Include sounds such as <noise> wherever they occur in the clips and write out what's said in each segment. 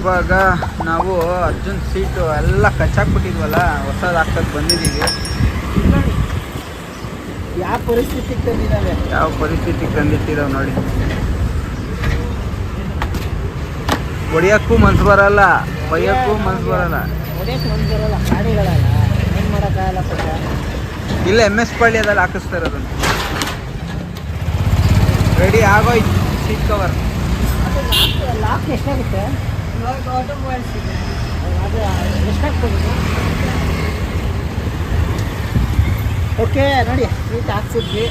ಇವಾಗ ನಾವು ಅರ್ಜುನ್ ಸೀಟು ಎಲ್ಲ ಕಚ್ಚಾಕ್ಬಿಟ್ಟಿದ್ವಲ್ಲ ಹೊಸದು ಹಾಕಕ್ಕೆ ಬಂದಿದ್ದೀವಿ. ಯಾವ ಪರಿಸ್ಥಿತಿ ತಂದಿದ್ದಾವೆ? ಯಾವ ಪರಿಸ್ಥಿತಿ ತಂದಿಟ್ಟಿದಾವೆ ನೋಡಿ. ಹೊಡಿಯೋಕ್ಕೂ ಮನ್ಸು ಬರಲ್ಲ ಬೈಯೋಕ್ಕೂ ಮನ್ಸು ಬರಲ್ಲ. ಇಲ್ಲ ಎಂ ಎಸ್ ಪಳ್ಳಿಯದಲ್ಲಿ ಹಾಕಿಸ್ತಾರೆ ಅದನ್ನು ರೆಡಿ ಆಗೋಯ್ತು ಸೀಟ್ ಕವರ್ ಲಾಕ್ ಎಷ್ಟಾಗುತ್ತೆ? ಓಕೆ ನೋಡಿ ಸೀಟ್ ಹಾಕ್ಸಿದ್ವಿ.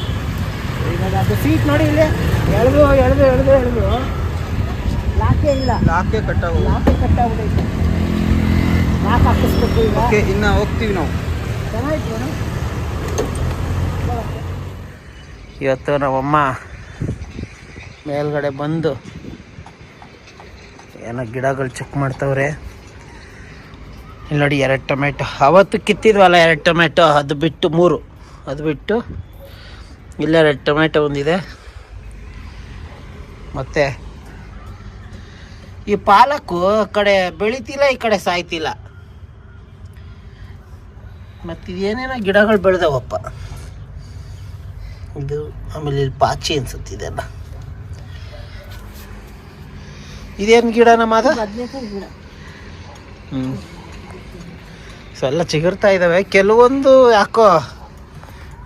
ಇವಾಗ ಅದು ಸೀಟ್ ನೋಡಿ ಇಲ್ಲಿ ಎಳೆದು ಎಳೆದು ಎಳೆದು ಎಳೆದು. ಲಾಕೆ ಇಲ್ಲ. ಲಾಕೆ ಕಟ್ಟಾಗೋ ಲಾಕೆ ಕಟ್ಟಾಗ್ಬಿಟ್ಟೈತೆ ಲಾಕ್ ಹಾಕಿಸ್ಬೇಕು ಈಗ. ಓಕೆ ಇನ್ನು ಹೋಗ್ತೀವಿ ನಾವು. ಚೆನ್ನಾಗಿತ್ತು. ಇವತ್ತು ನಮ್ಮಮ್ಮ ಮೇಲ್ಗಡೆ ಬಂದು ಏನೋ ಗಿಡಗಳು ಚೆಕ್ ಮಾಡ್ತಾವ್ರೆ. ಇಲ್ಲಿ ನೋಡಿ ಎರಡು ಟೊಮೆಟೊ. ಅವತ್ತು ಕಿತ್ತಿದ್ವಲ್ಲ ಎರಡು ಟೊಮೆಟೊ, ಅದು ಬಿಟ್ಟು ಮೂರು. ಅದು ಬಿಟ್ಟು ಇಲ್ಲೆರಡು ಟೊಮೆಟೊ ಒಂದಿದೆ. ಮತ್ತು ಈ ಪಾಲಕ್ಕು ಆ ಕಡೆ ಬೆಳಿತಿಲ್ಲ, ಈ ಕಡೆ ಸಾಯ್ತಿಲ್ಲ. ಮತ್ತು ಇದೇನೇನೋ ಗಿಡಗಳು ಬೆಳೆದವಪ್ಪ. ಇದು ಆಮೇಲೆ ಇಲ್ಲಿ ಪಾಚಿ ಅನ್ಸುತ್ತೆ ಇದೇನು ಗಿಡ ನಮ್ಮ ಅದು ಹ್ಞೂ ಸೊ ಎಲ್ಲ ಚಿಗುರ್ತಾ ಇದ್ದಾವೆ ಕೆಲವೊಂದು ಯಾಕೋ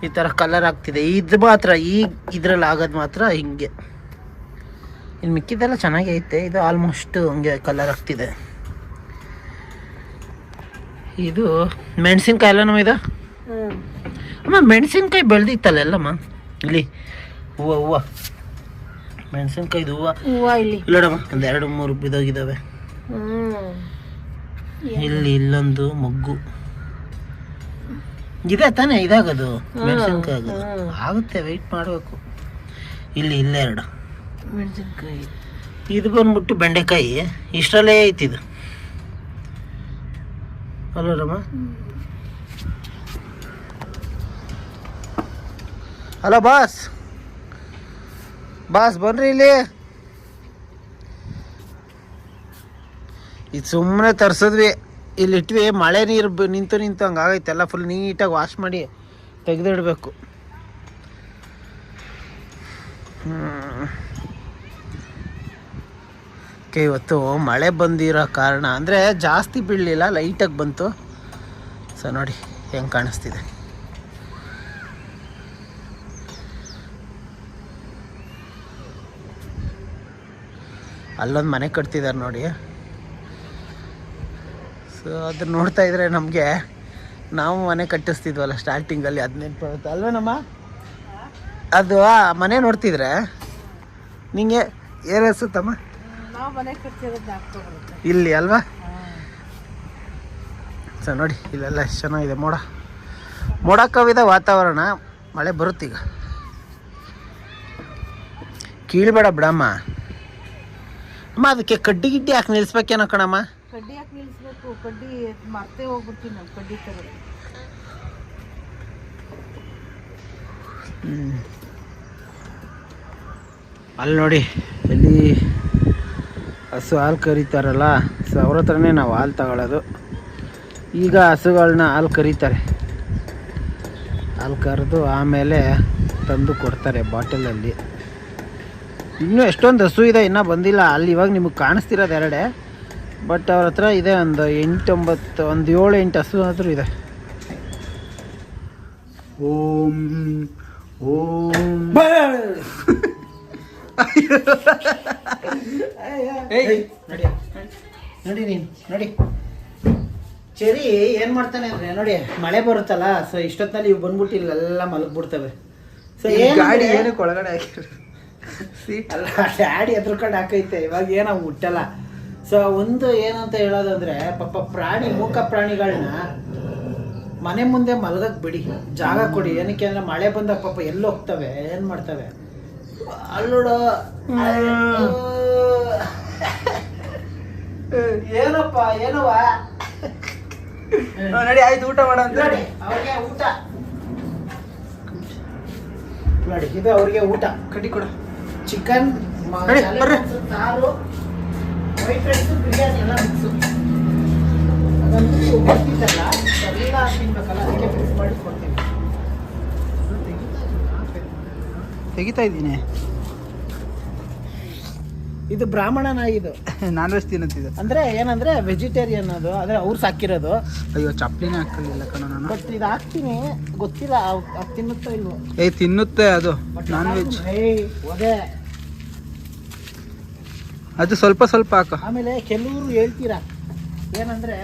ಈ ಥರ ಕಲರ್ ಆಗ್ತಿದೆ. ಇದು ಮಾತ್ರ ಈ ಇದ್ರಲ್ಲಿ ಆಗೋದು ಮಾತ್ರ ಹಿಂಗೆ. ಇನ್ನು ಮಿಕ್ಕಿದೆಲ್ಲ ಚೆನ್ನಾಗಿ ಐತೆ ಇದು ಆಲ್ಮೋಸ್ಟ್ ಹಂಗೆ ಕಲರ್ ಆಗ್ತಿದೆ. ಇದು ಮೆಣಸಿನ್ಕಾಯಿ ಎಲ್ಲ ನಮ್ಮ ಇದು ಅಮ್ಮ ಮೆಣಸಿನ್ಕಾಯಿ ಬೆಳೆದಿತ್ತಲ್ಲ ಎಲ್ಲಮ್ಮ? ಇಲ್ಲಿ. ಹೂವು ಹೂವು. ಮೆಣಸಿನ್ಕಾಯ್ದು ಹೂವು. ಹೂವು ಇಲ್ಲಿ. ಇಲ್ಲಡಮ್ಮ ಒಂದು ಎರಡು ಮೂರು ಬಿದ್ದೋಗಿದ್ದಾವೆ. ಇಲ್ಲಿ ಇಲ್ಲೊಂದು ಮೊಗ್ಗು. ಇದೆ ತಾನೇ ಇದಾಗದು. ಮೆಣಸಿನ್ಕಾಯಿ ಆಗೋದು. ಆಗುತ್ತೆ ವೆಯ್ಟ್ ಮಾಡಬೇಕು. ಇಲ್ಲಿ ಇಲ್ಲೆರಡು ಮೆಣಸಿನ್ಕಾಯಿ. ಇದು ಬಂದ್ಬಿಟ್ಟು ಬೆಂಡೆಕಾಯಿ. ಇಷ್ಟರಲ್ಲೇ ಐತಿದು ಅಲ್ಲರಮ್ಮ ಹಲೋ ಬಾಸ್. ಬಾಸ್ ಬನ್ರಿ ಇಲ್ಲಿ. ಇದು ಸುಮ್ಮನೆ ತರ್ಸಿದ್ವಿ. ಇಲ್ಲಿ ಇಟ್ವಿ, ಮಳೆ ನೀರು ನಿಂತು ನಿಂತು ಹಂಗಾಗೈತೆ ಎಲ್ಲ ಫುಲ್ ನೀಟಾಗಿ ವಾಶ್ ಮಾಡಿ ತೆಗೆದಿಡಬೇಕು. ಓಕೆ ಇವತ್ತು ಮಳೆ ಬಂದಿರೋ ಕಾರಣ. ಅಂದರೆ ಜಾಸ್ತಿ ಬೀಳಲಿಲ್ಲ ಲೈಟಾಗಿ ಬಂತು. ಸೊ ನೋಡಿ, ಹೆಂಗೆ ಕಾಣಿಸ್ತಿದೆ. ಅಲ್ಲೊಂದು ಮನೆ ಕಟ್ತಿದ್ದಾರೆ ನೋಡಿ. ಸೊ ಅದನ್ನ ನೋಡ್ತಾ ಇದ್ರೆ ನಮಗೆ ನಾವು ಮನೆ ಕಟ್ಟಿಸ್ತಿದ್ವಲ್ಲ ಸ್ಟಾರ್ಟಿಂಗಲ್ಲಿ ಹದಿನೆಂಟು ಬರುತ್ತೆ. ಅಲ್ವೇನಮ್ಮ ಅದು ಆ ಮನೆ ನೋಡ್ತಿದ್ರೆ ನಿಂಗೆ ಬರುತ್ತೆ. ಇಲ್ಲಿ ಅಲ್ವಾ? ಸೊ ನೋಡಿ ಇಲ್ಲೆಲ್ಲ ಎಷ್ಟು ಚೆನ್ನಾಗಿದೆ ಮೋಡ ಮೋಡ ಕವಿದ ವಾತಾವರಣ ಮಳೆ ಬರುತ್ತೀಗ. ಕೀಳ್ಬೇಡ ಬಿಡಮ್ಮ ಅಮ್ಮ ಅದಕ್ಕೆ ಕಡ್ಡಿ ಗಿಡ್ಡಿ ಯಾಕೆ ನಿಲ್ಸ್ಬೇಕೇನೋ ಕಣಮ್ಮ? ಕಡ್ಡಿ ಯಾಕೆ ನಿಲ್ಲಿಸ್ಬೇಕು ಕಡ್ಡಿ ಮರ್ತೇ ಹೋಗ್ಬಿಡ್ತೀವಿ ನಾವು ಕಡ್ಡಿ ಅಲ್ಲಿ ನೋಡಿ ಇಲ್ಲಿ ಹಸು ಹಾಲು ಕರೀತಾರಲ್ಲ ಸೊ ಅವ್ರ ಹತ್ರನೇ ನಾವು ಹಾಲು ತಗೊಳ್ಳೋದು ಈಗ ಹಸುಗಳನ್ನ ಹಾಲು ಕರೀತಾರೆ. ಹಾಲು ಕರೆದು ಆಮೇಲೆ ತಂದು ಕೊಡ್ತಾರೆ ಬಾಟಲಲ್ಲಿ. ಇನ್ನೂ ಎಷ್ಟೊಂದು ಹಸು ಇದೆ ಇನ್ನೂ ಬಂದಿಲ್ಲ. ಅಲ್ಲಿ ಇವಾಗ ನಿಮಗೆ ಕಾಣಿಸ್ತಿರೋದು ಎರಡೇ. ಬಟ್ ಅವ್ರ ಹತ್ರ ಇದೆ ಒಂದು ಎಂಟೊಂಬತ್ತು ಒಂದು ಏಳು ಎಂಟು ಹಸು ಆದರೂ ಇದೆ. ಓಂ ಓಂ. ನಡಿ ನೋಡಿ. ನೀನು ನೋಡಿ. ಚರಿ ಏನು ಮಾಡ್ತಾನೆ ಅಂದ್ರೆ ನೋಡಿ ಮಳೆ ಬರುತ್ತಲ್ಲ ಸೊ ಇಷ್ಟೊತ್ತಿನಲ್ಲಿ ಇವು ಬಂದ್ಬಿಟ್ಟು ಇಲ್ಲೆಲ್ಲ ಮಲಗ್ಬಿಡ್ತವೆ. ಸೊ ಗಾಡಿ ಏನಕ್ಕೆ ಒಳಗಡೆ ಹಾಕಿರೋ ಅಲ್ಲ ಡ್ಯಾಡಿ ಎದ್ರುಕೊಂಡು ಹಾಕೈತೆ ಇವಾಗ ಏನೋ ಮುಟ್ಟಲ್ಲ. ಸೊ ಒಂದು ಏನಂತ ಹೇಳೋದಂದ್ರೆ ಪಾಪ ಪ್ರಾಣಿ ಮೂಕ ಪ್ರಾಣಿಗಳನ್ನ ಮನೆ ಮುಂದೆ ಮಲಗಕ್ ಬಿಡಿ. ಜಾಗ ಕೊಡಿ. ಏನಕ್ಕೆ ಅಂದ್ರೆ ಮಳೆ ಬಂದಾಗ ಪಾಪ ಎಲ್ಲಿ ಹೋಗ್ತವೆ ಏನ್ ಮಾಡ್ತವೆ? ಅಲ್ಲೋಡೋ ಏನಪ್ಪ ಏನವ ನೋಡಿ ಆಯ್ತು ಊಟ ಮಾಡೋ ಅಂತ ನೋಡಿ ಅವ್ರಿಗೆ ಊಟ. ನೋಡಿ ಇದು ಅವ್ರಿಗೆ ಊಟ. ಕಟ್ಟಿ ಕೊಡ. ಚಿಕನ್. ಸಾರು ವೈಟ್ ರೈಸ್ ಬಿರಿಯಾನಿ ಎಲ್ಲ ಮಿಕ್ಸು ಅದಂತೂ ಗೊತ್ತಿದ್ದಲ್ಲ ಎಲ್ಲ ತಿನ್ಬೇಕಲ್ಲ ಅದಕ್ಕೆ ಮಿಕ್ಸ್ ಮಾಡಿ ಕೊಡ್ತೀನಿ ತೆಗಿತಾ ಇದ್ದೀನಿ. ಇದು ಬ್ರಾಹ್ಮಣ ನಾಯಿ ಇದು. <laughs> ನಾನ್ ವೆಜ್ ತಿನ್ನುತ್ತಿದೆ ಅಂದ್ರೆ ಏನಂದ್ರೆ ವೆಜಿಟೇರಿಯನ್ ಅದು ಅಂದ್ರೆ ಅವ್ರು ಸಾಕಿರೋದು. ಅಯ್ಯೋ ಚಪ್ಲಿನೇ ಹಾಕಲಿಲ್ಲ ಕಣ ನಾನು. ಬಟ್ ಇದು ಹಾಕ್ತೀನಿ ಗೊತ್ತಿಲ್ಲ ಅವ್- ಅದ್ ತಿನ್ನುತ್ತೋ ಇಲ್ವೋ. ಏ ತಿನ್ನುತ್ತೆ ಅದು. But non veg. ಏಯ್ ಒದೆ ಅದು ಸ್ವಲ್ಪ ಸ್ವಲ್ಪ ಹಾಕ. ಆಮೇಲೆ ಕೆಲವರು ಹೇಳ್ತೀರಾ ಏನಂದ್ರೆ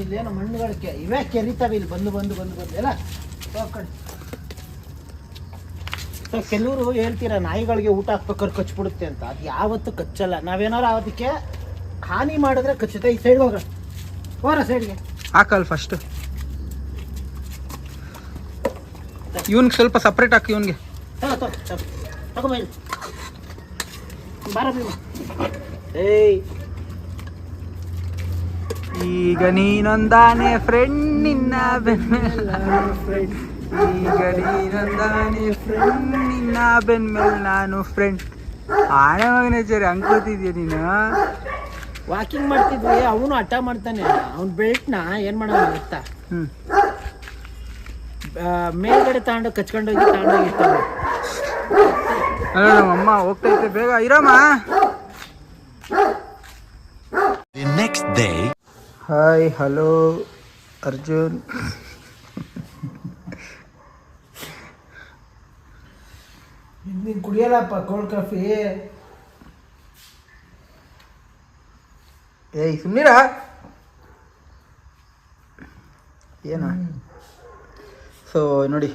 ಇಲ್ಲೇನೋ ಮಣ್ಣುಗಳಕ್ಕೆ ಇವೇ ಕೆರಿತಾವೆ ಇಲ್ಲಿ ಬಂದು ಬಂದು ಬಂದು ಬಂದು ಎಲ್ಲ? ಕೆಲವರು ಹೇಳ್ತೀರಾ ನಾಯಿಗಳಿಗೆ ಊಟ ಹಾಕ್ಬೇಕಾದ್ರೆ ಕಚ್ಬಿಡುತ್ತೆ ಅಂತ. ಅದು ಯಾವತ್ತೂ ಕಚ್ಚಲ್ಲ. ನಾವೇನಾರು ಅದಕ್ಕೆ ಹಾನಿ ಮಾಡಿದ್ರೆ ಕಚ್ಚುತ್ತೆ ಈ ಸೈಡ್ ಹೋಗ ಹೋರ ಸೈಡ್ಗೆ ಹಾಕಲ್ ಫಸ್ಟ್ ಇವನ್ಗೆ ಸ್ವಲ್ಪ ಸಪ್ರೇಟ್ ಹಾಕಿ ಇವನ್ಗೆ. ಏಯ್. ಈಗ ನೀನೊಂದಾನೆ ಫ್ರೆಂಡ್ ನಿನ್ನ ಬೆನ್ಮೇಲ ಈಗ ನೀನೊಂದಾನೆ ಫ್ರೆಂಡ್ ನಿನ್ನ ಬೆನ್ಮೇಲ್ ನಾನು ಫ್ರೆಂಡ್ ಆನೆ ಮಗನೇ ಸರಿ ಹಂಗೋತಿದ್ಯ ನೀನು? ವಾಕಿಂಗ್ ಮಾಡ್ತಿದ್ವಿ ಅವನು ಹಠ ಮಾಡ್ತಾನೆ. ಅವ್ನ ಬೆಲ್ಟ್ನ ಏನು ಮಾಡೋಣ ಗೊತ್ತಾ? ಮೇಲ್ಗಡೆ ತಗೊಂಡು ಕಚ್ಕೊಂಡೋಗಿ ತಗೊಂಡೋಗಿರ್ತಾನೆ ಅಲ್ಲ ನಮ್ಮಮ್ಮ ಹೋಗ್ತೈತೆ ಬೇಗ ಇರಮ್ಮ. Next day day. Hi hello Arjun. ನೀನು ಕುಡಿಯಲ್ಲಪ್ಪ ಕೋಲ್ಡ್ ಕಾಫಿ. ಏಯ್ ಸುಮ್ಮನಿರ ಏನ? ಸೊ ನೋಡಿ.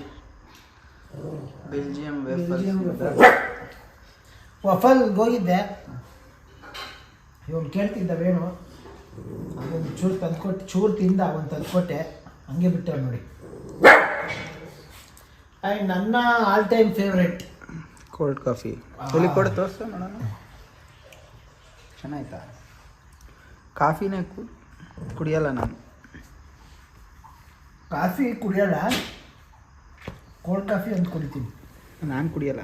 ಬೆಲ್ಜಿಯಂ ವಫಲ್ ಹೋಗಿದ್ದೆ. ಇವನು ಕೇಳ್ತಿದ್ದ ವೇಣು ಅದೊಂದು ಚೂರು ತಂದ್ಕೊಟ್ಟು ಚೂರು ತಿಂದ ಅವನು ತಂದ್ಕೊಟ್ಟೆ. ಹಂಗೆ ಬಿಟ್ಟೆ ನೋಡಿ. ಆ್ಯಂಡ್ ನನ್ನ all time favourite cold coffee ಇಲ್ಲಿ ಕೊಡು ತೋರಿಸು ನೋಡೋಣ. ಚೆನ್ನಾಯ್ತಾ? ಕಾಫಿನೇ ಕು- ಕುಡಿಯಲ್ಲ ನಾನು. ಕಾಫಿ ಕುಡಿಯಲ್ಲ? ಕೋಲ್ಡ್ ಕಾಫಿ ಅಂತ ಕುಡಿತೀನಿ. ನಾನು ಕುಡಿಯಲ್ಲ.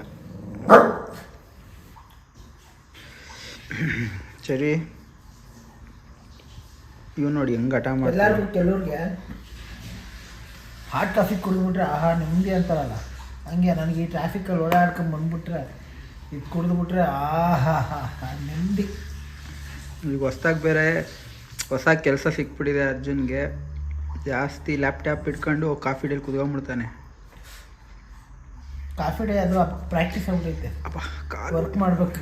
ಸರಿ ಇವ್ ನೋಡಿ ಹೆಂಗ್ ಹಠ ಮಾಡ್ತಾರೆ ಎಲ್ಲರಿಗೂ ಕೆಲವ್ರಿಗೆ ಹಾಟ್ ಕಾಫಿ ಕುಡಿದ್ಬಿಟ್ರೆ ಆಹಾ ನಿಮ್ಮದೇ ಅಂತಾರಲ್ಲ. ಹಂಗೆ ನನಗೆ ಈ ಟ್ರಾಫಿಕಲ್ಲಿ ಓಡಾಡ್ಕೊಂಡು ಬಂದುಬಿಟ್ರೆ ಇದು ಕುಡಿದ್ಬಿಟ್ರೆ ಆಹಾ ಹಾ ಹಾ ನೆಮ್ಮದಿ ಈಗ ಹೊಸ್ದಾಗಿ ಬೇರೆ ಹೊಸ ಕೆಲಸ ಸಿಕ್ಬಿಟ್ಟಿದೆ ಅರ್ಜುನ್ಗೆ. ಜಾಸ್ತಿ ಲ್ಯಾಪ್ಟಾಪ್ ಇಟ್ಕೊಂಡು ಕಾಫಿ ಡೇಲಿ ಕುತ್ಕೊಂಡ್ಬಿಡ್ತಾನೆ. ಕಾಫಿ ಡೇ ಅದು ಪ್ರಾಕ್ಟೀಸ್ ಆಗ್ಬಿಟ್ಟೈತೆ ಅಪ್ಪ ಕಾಲ್ ವರ್ಕ್ ಮಾಡ್ಬೇಕು.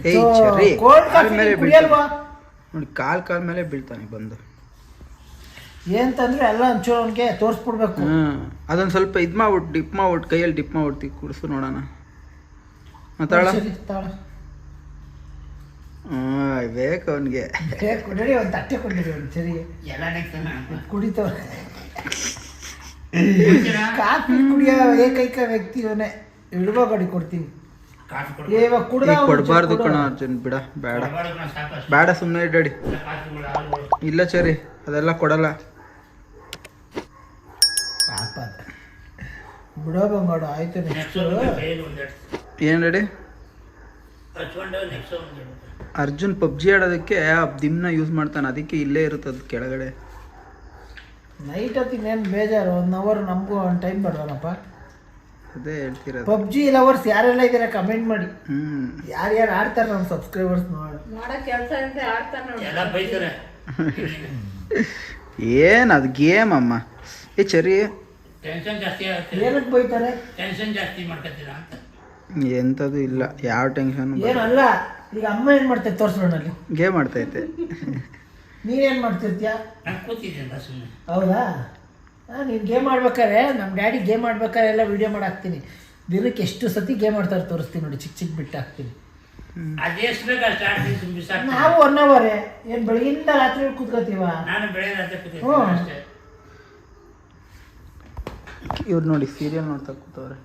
ನೋಡಿ ಕಾಲ್ ಕಾಲ್ ಮೇಲೆ ಬೀಳ್ತಾನೆ ಬಂದು. ಏನಂತಂದ್ರೆ ಎಲ್ಲ ಒಂಚೂರು ಅವನಿಗೆ ತೋರಿಸ್ಬಿಡ್ಬೇಕು. ಹ್ಮ್. ಅದೊಂದು ಸ್ವಲ್ಪ ಇದು ಮಾಡ್ಬಿಟ್ಟು ಡಿಪ್ ಮಾಡ್ಬಿಟ್ಟು ಕೈಯಲ್ಲಿ ಡಿಪ್ ಮಾಡ್ಬಿಟ್ಟು ಕುಡಿಸು ನೋಡೋಣ. ಮಾತಾಡ ಸರಿ, ತಾಳ. ಬೇಕು ಅವನಿಗೆ. ಏ, ಕೊಡಿ ಒಂದು ತಟ್ಟೆ ಕೊಟ್ಟಿರಿ ಒಂದು ಸರಿ. ಕುಡಿತವ ಕಾಫಿ ಕುಡಿಯೋ ಏಕೈಕ ವ್ಯಕ್ತಿ ಇವನೇ. ಇಡುವ ಗಾಡಿ ಕೊಡ್ತೀನಿ. ಏ, ಇವಾಗ ಕುಡ್ದ ಈಗ ಅವ್ನು ಕೊಡಬಾರ್ದು ಕೊಡು. ಕಣ ಅರ್ಜುನ್ ಬಿಡ ಬೇಡ. ಬೇಡ ಸುಮ್ಮನೆ ಇಡ್ಡಿ ಇಲ್ಲ ಸರಿ ಅದೆಲ್ಲ ಕೊಡಲ್ಲ ಪಾಪ ಅದು. ಬಿಡೋ ಬಂಗಾಡು ಆಯ್ತು ನೆಕ್ಸ್ಟ್ ಏನ್ ರೆಡಿ ಅರ್ಜುನ್ ಪಬ್ಜಿ ಆಡೋದಕ್ಕೆ ದಿನ ದಿಮ್ನ ಯೂಸ್ ಮಾಡ್ತಾನೆ ಅದಕ್ಕೆ ಇಲ್ಲೇ ಇರುತ್ತೆ ಅದು ಕೆಳಗಡೆ. ನೈಟ್ ಹೊತ್ತಿಗೆ ಏನು ಬೇಜಾರು ಒನ್ ಅವರ್ ನಮಗೂ ಒಂದು ಟೈಮ್ ಬರ್ತಾನಪ್ಪ ಅದೇ ಹೇಳ್ತೀರ ಪಬ್ಜಿ ಲವರ್ಸ್ ಯಾರೆಲ್ಲ ಇದ್ದೀರಾ ಕಮೆಂಟ್ ಮಾಡಿ. ಹ್ಮ್. ಯಾರ್ಯಾರು ಆಡ್ತಾರೆ ನಮ್ಮ ಸಬ್ಸ್ಕ್ರೈಬರ್ಸ್ ನೋಡಿ. ಏನು ಅದು ಗೇಮ್ ಅಮ್ಮ. ಏ ಚರಿ. ಟೆನ್ಷನ್ ಜಾಸ್ತಿ ಆಗುತ್ತೆ. ಏನಕ್ಕೆ ಬೈತಾರೆ? ಟೆನ್ಷನ್ ಜಾಸ್ತಿ ಮಾಡ್ಕೊತೀರಾ ಅಂತ. ಎಂಥದ್ದು ಇಲ್ಲ. ಯಾವ ಟೆನ್ಷನ್ ಏನಲ್ಲ ಈಗ ಅಮ್ಮ ಏನು ಮಾಡ್ತೈತೆ ತೋರಿಸ್ಬಿಡೋಣ ಅಲ್ಲಿ. ಗೇಮ್ ಆಡ್ತೈತೆ. ನೀನೇನು ಮಾಡ್ತಿರ್ತೀಯ? ನಾನು ಕೂತಿದ್ದೀನಿ ಸುಮ್ಮನೆ ಹೌದಾ? ನೀನು ಗೇಮ್ ಆಡ್ಬೇಕಾದ್ರೆ ನಮ್ಮ ಡ್ಯಾಡಿ ಗೇಮ್ ಆಡ್ಬೇಕಾದ್ರೆ ಎಲ್ಲ ವಿಡಿಯೋ ಮಾಡಿ ಹಾಕ್ತೀನಿ ದಿನಕ್ಕೆ ಎಷ್ಟು ಸತಿ ಗೇಮ್ ಆಡ್ತಾರೆ ತೋರಿಸ್ತೀನಿ ನೋಡಿ ಚಿಕ್ಕ ಚಿಕ್ಕ ಬಿಟ್ಟು ಹಾಕ್ತೀನಿ. ಅದೆಷ್ಟು ಬೇಕು ಅಷ್ಟು ಆಡ್ತೀನಿ ಬಿಸಾಕ್ತೀನಿ. ನಾವು ಒನ್ ಅವರೇ ಏನು ಬೆಳಗಿಂದ ರಾತ್ರಿ ಕೂತ್ಕೋತೀವ? ನಾನು ಬೆಳಗ್ಗೆ ರಾತ್ರಿ ಹ್ಞೂ. ಅಷ್ಟೇ. ಇವ್ರು ನೋಡಿ ಸೀರಿಯಲ್ ನೋಡ್ತಾ ಕೂತವ್ರೆ.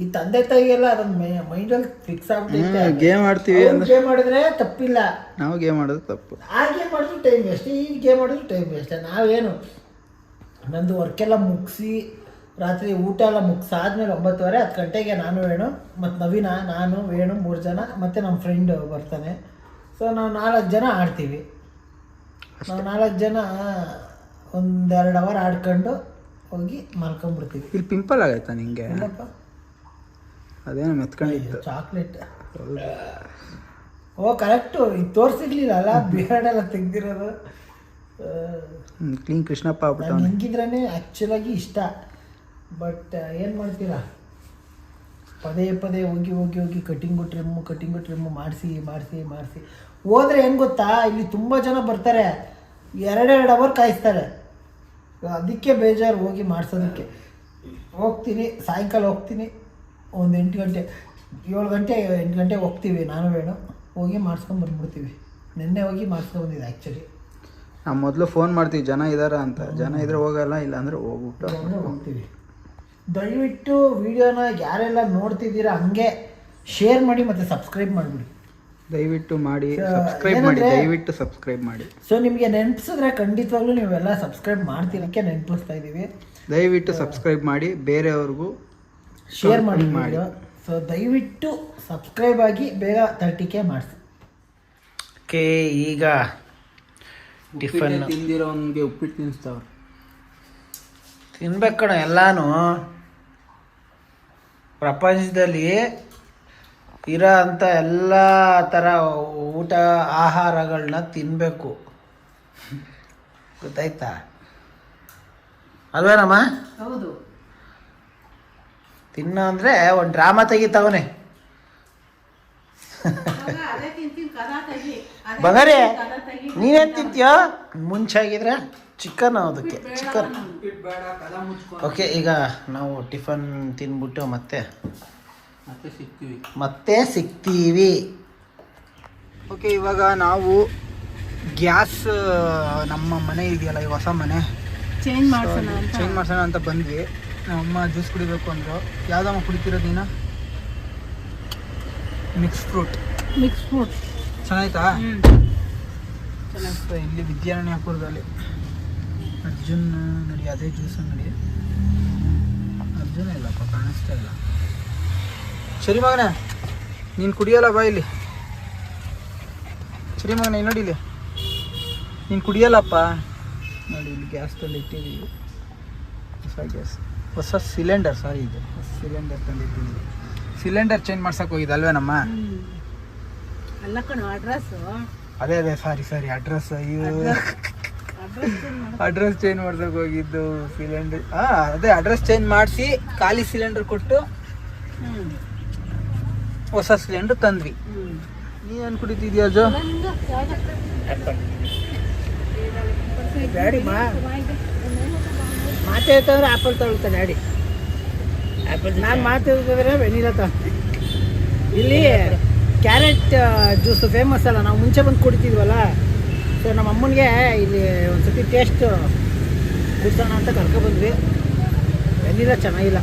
ಈ ತಂದೆ ತಾಯಿಗೆಲ್ಲ ಅದನ್ನ ಮೈಂಡಲ್ಲಿ ಫಿಕ್ಸ್ ಆಗ್ಬಿಟ್ಟೈತೆ ಗೇಮ್ ಆಡ್ತೀವಿ ಅಂದ್ರೆ ಗೇಮ್ ಮಾಡಿದ್ರೆ ತಪ್ಪಿಲ್ಲ. ನಾವು ಗೇಮ್ ಆಡೋದು ತಪ್ಪು. ಆ ಗೇಮ್ ಮಾಡಿದ್ರು ಟೈಮ್ ವೇಸ್ಟ್ ಈ ಗೇಮ್ ಮಾಡಿದ್ರು ಟೈಮ್ ವೇಸ್ಟ್ ನಾವೇನು? ನಂದು ವರ್ಕೆಲ್ಲ ಮುಗಿಸಿ ರಾತ್ರಿ ಊಟ ಎಲ್ಲ ಮುಗಿಸಾದ್ಮೇಲೆ ಒಂಬತ್ತುವರೆ ಹತ್ತು ಗಂಟೆಗೆ ನಾನು ವೇಣು ಮತ್ತು ನವೀನ ನಾನು ವೇಣು ಮೂರು ಜನ ಮತ್ತು ನಮ್ಮ ಫ್ರೆಂಡ್ ಬರ್ತಾನೆ. ಸೊ ನಾವು ನಾಲ್ಕು ಜನ ಆಡ್ತೀವಿ. ನಾವು ನಾಲ್ಕು ಜನ ಒಂದೆರಡು ಅವರ್ ಆಡ್ಕೊಂಡು ಹೋಗಿ ಮಲ್ಕೊಂಡ್ಬಿಡ್ತೀವಿ ಇಲ್ಲಿ ಪಿಂಪಲ್ ಆಗೈತಾ ನಿಂಗೆ? ಅದೇನೋ ಮೆತ್ಕೊಂಡಿತ್ತು. ಚಾಕ್ಲೇಟ್ ಓ ಕರೆಕ್ಟು ಇದು ತೋರಿಸಿರ್ಲಿಲ್ಲ ಅಲ್ಲ? ಬೇರೆಲ್ಲ ತೆಗ್ದಿರೋದು. ಕ್ಲೀನ್ ಕೃಷ್ಣಪ್ಪ ಆಗ್ಬಿಟ್ಟು ಹಿಂಗಿದ್ರೇ ಆ್ಯಕ್ಚುಲಾಗಿ ಇಷ್ಟ. ಬಟ್ ಏನು ಮಾಡ್ತೀರಾ? ಪದೇ ಪದೇ ಹೋಗಿ ಹೋಗಿ ಹೋಗಿ ಕಟಿಂಗು ಟ್ರಿಮ್ಮು ಕಟಿಂಗು ಟ್ರಿಮ್ಮು ಮಾಡಿಸಿ ಮಾಡಿಸಿ ಮಾಡಿಸಿ. ಹೋದರೆ ಏನು ಗೊತ್ತಾ? ಇಲ್ಲಿ ತುಂಬ ಜನ ಬರ್ತಾರೆ. ಎರಡೆರಡು ಅವರ್ ಕಾಯಿಸ್ತಾರೆ. ಅದಕ್ಕೆ ಬೇಜಾರು ಹೋಗಿ ಮಾಡಿಸೋದಕ್ಕೆ. ಹೋಗ್ತೀನಿ ಸಾಯಂಕಾಲ ಹೋಗ್ತೀನಿ ಒಂದು ಎಂಟು ಗಂಟೆ ಏಳು ಗಂಟೆ ಎಂಟು ಗಂಟೆಗೆ ಹೋಗ್ತೀವಿ ನಾನು ಬೇಡ ಹೋಗಿ ಮಾಡಿಸ್ಕೊಂಡು ಬಂದ್ಬಿಡ್ತೀವಿ. ನಿನ್ನೆ ಹೋಗಿ ಮಾಡಿಸ್ಕೊಂಡು ಬಂದಿದೆ ಆ್ಯಕ್ಚುಲಿ ನಾವು ಮೊದಲು ಫೋನ್ ಮಾಡ್ತೀವಿ ಜನ ಇದಾರ ಅಂತ. ಜನ ಇದ್ರೆ ಹೋಗಲ್ಲ ಇಲ್ಲ ಅಂದರೆ ಹೋಗ್ಬಿಟ್ಟು ಅಂದ್ರೆ ಹೋಗ್ತೀವಿ. ದಯವಿಟ್ಟು ವಿಡಿಯೋನ ಯಾರೆಲ್ಲ ನೋಡ್ತಿದ್ದೀರಾ ಹಂಗೆ ಶೇರ್ ಮಾಡಿ ಮತ್ತು ಸಬ್ಸ್ಕ್ರೈಬ್ ಮಾಡಿಬಿಡಿ. ದಯವಿಟ್ಟು ಮಾಡಿ ಸಬ್ಸ್ಕ್ರೈಬ್ ಮಾಡಿ ಏನಂದ್ರೆ- ದಯವಿಟ್ಟು ಸಬ್ಸ್ಕ್ರೈಬ್ ಮಾಡಿ. ಸೊ ನಿಮಗೆ ನೆನಪಿಸಿದ್ರೆ ಖಂಡಿತವಾಗ್ಲೂ ನೀವೆಲ್ಲ ಸಬ್ಸ್ಕ್ರೈಬ್ ಮಾಡ್ತಿರೋಕ್ಕೆ ನೆನಪಿಸ್ತಾ ಇದ್ದೀವಿ. ದಯವಿಟ್ಟು ಸಬ್ಸ್ಕ್ರೈಬ್ ಮಾಡಿ ಬೇರೆಯವ್ರಿಗೂ ಶೇರ್ ಮಾಡಿ. ಮಾಡಿ. ಸೊ ದಯವಿಟ್ಟು ಸಬ್ಸ್ಕ್ರೈಬ್ ಆಗಿ ಬೇಗ ತರ್ಟಿ ಕೆ ಮಾಡಿಸಿ. ಓಕೆ ಈಗ ಟಿಫನ್. ತಿಂದಿರೋನ್ಗೆ ಉಪ್ಪಿಟ್ಟು ತಿನ್ನಿಸ್ತಾವ್ರು ತಿನ್ಬೇಕು ಕಣ ಎಲ್ಲಾನು. ಪ್ರಪಂಚದಲ್ಲಿ ಇರೋ ಅಂಥ ಎಲ್ಲ ಥರ ಊಟ ಆಹಾರಗಳನ್ನ ತಿನ್ನಬೇಕು ಗೊತ್ತಾಯ್ತಾ? ಅಲ್ವೇನಮ್ಮ? ಹೌದು. ತಿನ್ನ ಅಂದರೆ ಒಂದು ಡ್ರಾಮಾ ತೆಗಿತಾವನೆ. ಬಂಗಾರಿ ನೀನೇನು ತಿಂತೀಯೋ? ಮುಂಚೆ ಆಗಿದ್ರೆ ಚಿಕನ್ ಅದಕ್ಕೆ ಚಿಕನ್ ಓಕೆ ಈಗ ನಾವು ಟಿಫನ್ ತಿನ್ಬಿಟ್ಟು ಮತ್ತೆ ಮತ್ತೆ ಸಿಗ್ತೀವಿ ಮತ್ತೆ ಸಿಗ್ತೀವಿ ಓಕೆ ಇವಾಗ ನಾವು ಗ್ಯಾಸ್ ನಮ್ಮ ಮನೆ ಇದೆಯಲ್ಲ ಈ ಹೊಸ ಮನೆ. ಚೇಂಜ್ ಮಾಡ್ಸೋಣ ಚೇಂಜ್ ಮಾಡ್ಸೋಣ ಅಂತ ಬಂದ್ವಿ. ನಮ್ಮಮ್ಮ ಜ್ಯೂಸ್ ಕುಡಿಬೇಕು ಅಂದ್ರು. ಯಾವ್ದಮ್ಮ ಕುಡಿತಿರೋ ನೀನು? ಮಿಕ್ಸ್ ಫ್ರೂಟ್ ಮಿಕ್ಸ್ ಫ್ರೂಟ್ ಚೆನ್ನಾಯ್ತಾ? ಸೊ ಇಲ್ಲಿ ವಿದ್ಯಾರಣ್ಯಪುರದಲ್ಲಿ ಅರ್ಜುನ್ ನಡಿ ಅದೇ ಜ್ಯೂಸ್ ನಡಿ. ಅರ್ಜುನ ಇಲ್ಲಪ್ಪ ಕಾಣಿಸ್ತಾ ಇಲ್ಲ. ಸರಿ ಮಗನೇ ನೀನು ಕುಡಿಯಲ್ಲ ಬಾ ಇಲ್ಲಿ. ಸರಿ ಮಗನೇ ಇಲ್ಲಿ ನೋಡಿ ಇಲ್ಲಿ. ನೀನು ಕುಡಿಯಲ್ಲಪ್ಪ. ನೋಡಿ ಇಲ್ಲಿ ಗ್ಯಾಸ್ದಲ್ಲಿ ಇಟ್ಟಿದ್ದೀವಿ. ಹೊಸ ಗ್ಯಾಸ್ ಹೊಸ ಸಿಲಿಂಡರ್ ಸಾರಿ ಇದು. ಸಿಲಿಂಡರ್ ತಂದಿದ್ದೀವಿ ಸಿಲಿಂಡರ್ ಚೇಂಜ್ ಮಾಡ್ಸಕ್ಕೆ ಅಲ್ವೇನಮ್ಮ ಅಲ್ಲ ಕಣ ಅದೇ ಅದೇ ಸಾರಿ ಸಾರಿ ಅಡ್ರೆಸ್ ಅಯ್ಯೋ. ಅಡ್ರೆಸ್ ಚೇಂಜ್ <laughs> ಮಾಡ್ಸಕ್ ಹೋಗಿದ್ದು ಸಿಲಿಂಡರ್ ಹಾ ಅದೇ ಅಡ್ರೆಸ್ ಚೇಂಜ್ ಮಾಡಿಸಿ ಖಾಲಿ ಸಿಲಿಂಡರ್ ಕೊಟ್ಟು. ಹೊಸ ಸಿಲಿಂಡರ್ ತಂದ್ವಿ. ನೀನ್ ಕುಡಿತಿದ್ಯಾ ಜೋ ಡ್ಯಾಡಿ ಮಾತಾಡ್ತಂದ್ರೆ ಆಪಲ್ ತಗೊಳ್ತಾ ಡ್ಯಾಡಿ. ನಾನು ಮಾತಾಡ್ತಂದ್ರೆ ವೆನಿಲಾ ತ. ಇಲ್ಲಿ ಕ್ಯಾರೆಟ್ ಜ್ಯೂಸ್ ಫೇಮಸ್ ಅಲ್ಲ ನಾವು ಮುಂಚೆ ಬಂದು ಕುಡಿತಿದ್ವಲ್ಲ? ಸೊ ನಮ್ಮ ಅಮ್ಮನಿಗೆ ಇಲ್ಲಿ ಒಂದು ಸತಿ ಟೇಸ್ಟ್ ಕುಡ್ಸೋಣ ಅಂತ ಕರ್ಕೊಬಂದ್ವಿ ವೆನಿಲಾ ಚೆನ್ನಾಗಿಲ್ಲ.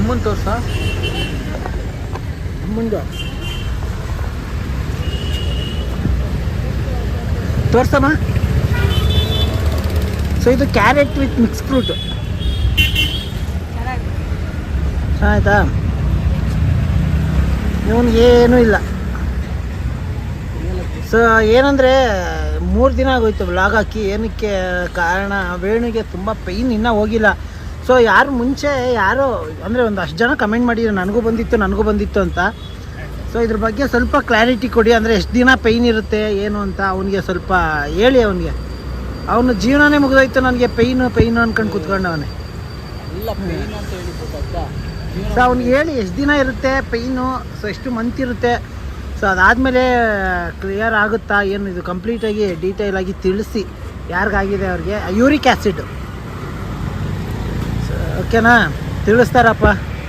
ಅಮ್ಮನ್ ತೋರ್ಸ? ಅಮ್ಮಂದು ತೋರ್ಸಮ್ಮ. ಸೊ ಇದು ಕ್ಯಾರೆಟ್ ವಿತ್ ಮಿಕ್ಸ್ ಫ್ರೂಟ್ ಆಯ್ತಾ? ಇವನಿಗೆ ಏನೂ ಇಲ್ಲ. ಸೊ ಏನಂದರೆ, ಮೂರು ದಿನ ಆಗೋಯ್ತು ಬ್ಲಾಗ್ ಹಾಕಿ. ಏನಕ್ಕೆ ಕಾರಣ? ವೇಣುಗೆ ತುಂಬ ಪೈನ್ ಇನ್ನೂ ಹೋಗಿಲ್ಲ. ಸೊ ಯಾರು ಮುಂಚೆ ಯಾರೋ ಅಂದರೆ ಒಂದು ಅಷ್ಟು ಜನ ಕಮೆಂಟ್ ಮಾಡಿದ್ರು ನನಗೂ ಬಂದಿತ್ತು ನನಗೂ ಬಂದಿತ್ತು ಅಂತ. ಸೊ ಇದ್ರ ಬಗ್ಗೆ ಸ್ವಲ್ಪ ಕ್ಲಾರಿಟಿ ಕೊಡಿ ಅಂದರೆ ಎಷ್ಟು ದಿನ ಪೈನ್ ಇರುತ್ತೆ ಏನು ಅಂತ ಅವನಿಗೆ ಸ್ವಲ್ಪ ಹೇಳಿ ಅವನಿಗೆ. ಅವನು ಜೀವನನೇ ಮುಗಿದೋಯ್ತು ನನಗೆ ಪೈನು ಪೈನು ಅನ್ಕೊಂಡು ಕೂತ್ಕೊಂಡವನೆ. ಸೊ ಅವ್ನಿಗೆ ಹೇಳಿ ಎಷ್ಟು ದಿನ ಇರುತ್ತೆ ಪೈನು ಸೊ ಎಷ್ಟು ಮಂತ್ ಇರುತ್ತೆ. ಸೊ ಅದಾದಮೇಲೆ ಕ್ಲಿಯರ್ ಆಗುತ್ತಾ ಏನು ಇದು ಕಂಪ್ಲೀಟಾಗಿ ಡೀಟೇಲಾಗಿ ತಿಳಿಸಿ ಯಾರಿಗಾಗಿದೆ ಅವ್ರಿಗೆ. ಯೂರಿಕ್ ಆ್ಯಸಿಡ್ ಓಕೆನಾ? ತಿಳಿಸ್ತಾರಪ್ಪ.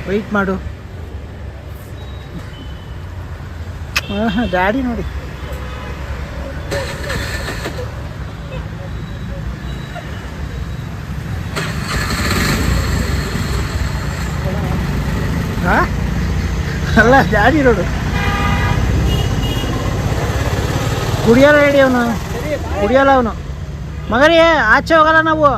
ವೆಯ್ಟ್ ಮಾಡು. ಡ್ಯಾಡಿ ನೋಡಿ. ಹಾಂ ಅಲ್ಲ ಜಾಡಿ ನೋಡು. ಕುಡಿಯಲ್ಲ ಹೇಳಿ ಅವನು. ಕುಡಿಯಲ್ಲ ಅವನು. ಮಗನೇ, ಆಚೆ ಹೋಗಲ್ಲ ನಾವು.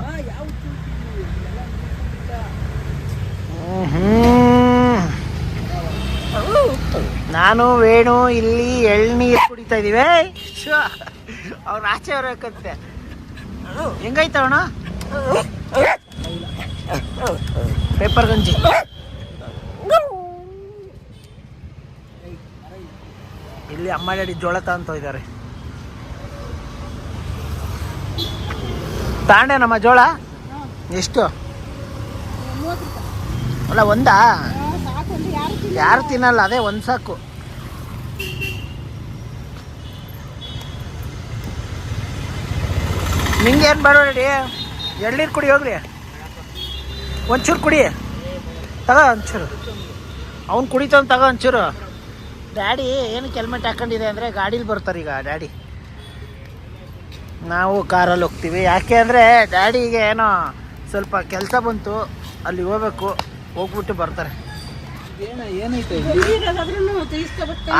ನಾನು, ವೇಣು, ಇಲ್ಲಿ, ಎಳ್ನೀರು ಕುಡಿತಾ ಇದೀವಿ. ಅವ್ರ ಆಚೆ ಬರಕತ್ತೆ ಹೆಂಗೈತವಣ ಪೇಪರ್ ಗಂಜಿ. ಇಲ್ಲಿ ಅಮ್ಮ ಡ್ಯಾಡಿ ಜೋಳ ತಂತ ಇದ್ದಾರೆ ತಾಂಡೆ ನಮ್ಮ ಜೋಳ? ಎಷ್ಟು? ಅಲ್ಲ ಒಂದಾ? ಯಾರು ತಿನ್ನಲ್ಲ ಅದೇ ಒಂದು ಸಾಕು. ನಿಂಗೇನು ಬರೋಡಿ ಎಳ್ನೀರು ಕುಡಿ ಹೋಗ್ಲಿ. ಒಂಚೂರು ಕುಡಿ. ತಗೋ ಒಂಚೂರು. ಅವ್ನು ಕುಡಿತಾವ್ ತಗೋ ಒಂಚೂರು. ಡ್ಯಾಡಿ ಏನಕ್ಕೆ ಹೆಲ್ಮೆಟ್ ಹಾಕೊಂಡಿದೆ ಅಂದರೆ ಗಾಡೀಲಿ ಬರ್ತಾರೆ ಈಗ ಡ್ಯಾಡಿ. ನಾವು ಕಾರಲ್ಲಿ ಹೋಗ್ತೀವಿ. ಯಾಕೆ ಅಂದರೆ ಡ್ಯಾಡಿಗೆ ಏನೋ ಸ್ವಲ್ಪ ಕೆಲಸ ಬಂತು ಅಲ್ಲಿ ಹೋಗ್ಬೇಕು. ಹೋಗ್ಬಿಟ್ಟು ಬರ್ತಾರೆ.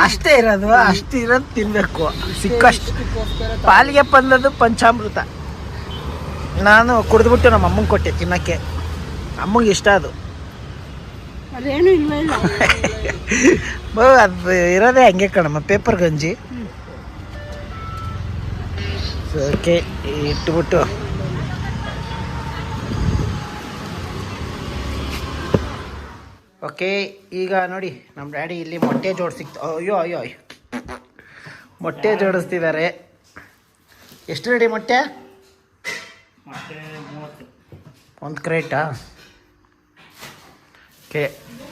ಅಷ್ಟೇ ಇರೋದು ಅಷ್ಟು ಇರೋದು ತಿನ್ನಬೇಕು ಸಿಕ್ಕಷ್ಟು. ಪಾಲಿಗೆ ಬಂದದ್ದು ಪಂಚಾಮೃತ. ನಾನು ಕುಡಿದ್ಬಿಟ್ಟು ನಮ್ಮ ಅಮ್ಮಂಗೆ ಕೊಟ್ಟೆ ತಿನ್ನಕ್ಕೆ. ಅಮ್ಮಂಗೆ ಇಷ್ಟ ಅದು. <laughs> ಅದು ಇರೋದೇ ಹಂಗೆ ಕಣಮ್ಮ ಪೇಪರ್ ಗಂಜಿ. ಓಕೆ ಇಟ್ಬಿಟ್ಟು ಓಕೆ ಈಗ ನೋಡಿ ನಮ್ಮ ಡ್ಯಾಡಿ ಇಲ್ಲಿ ಮೊಟ್ಟೆ ಜೋಡಿಸಿಕ್ತು ಅಯ್ಯೋ ಅಯ್ಯೋ ಅಯ್ಯೋ. ಮೊಟ್ಟೆ ಜೋಡಿಸ್ತಿದ್ದಾರೆ. ಎಷ್ಟು ರೆಡಿ ಮೊಟ್ಟೆ? ಒಂದು ಕ್ರೇಟಾ? ಓಕೆ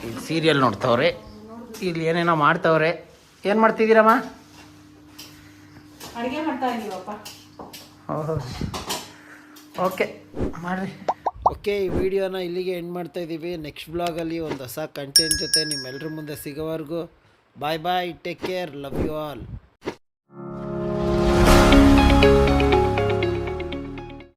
ಇಲ್ಲಿ ಸೀರಿಯಲ್ ನೋಡ್ತಾವ್ರೆ. ಇಲ್ಲಿ ಏನೇನೋ ಮಾಡ್ತಾವ್ರೆ. ಏನು ಮಾಡ್ತಿದ್ದೀರಮ್ಮ? ಅಡುಗೆ ಮಾಡ್ತಾ ಇದ್ದೀವಪ್ಪ ಓಹೋ ಓಕೆ ಮಾಡಿರಿ. ಓಕೆ, ಈ ವಿಡಿಯೋನ ಇಲ್ಲಿಗೆ ಎಂಡ್ ಮಾಡ್ತಾ ಇದ್ದೀವಿ ನೆಕ್ಸ್ಟ್ ಬ್ಲಾಗಲ್ಲಿ ಒಂದು ಹೊಸ ಕಂಟೆಂಟ್ ಜೊತೆ ನಿಮ್ಮೆಲ್ಲರ ಮುಂದೆ ಸಿಗೋವರೆಗೂ. Bye bye take care love you all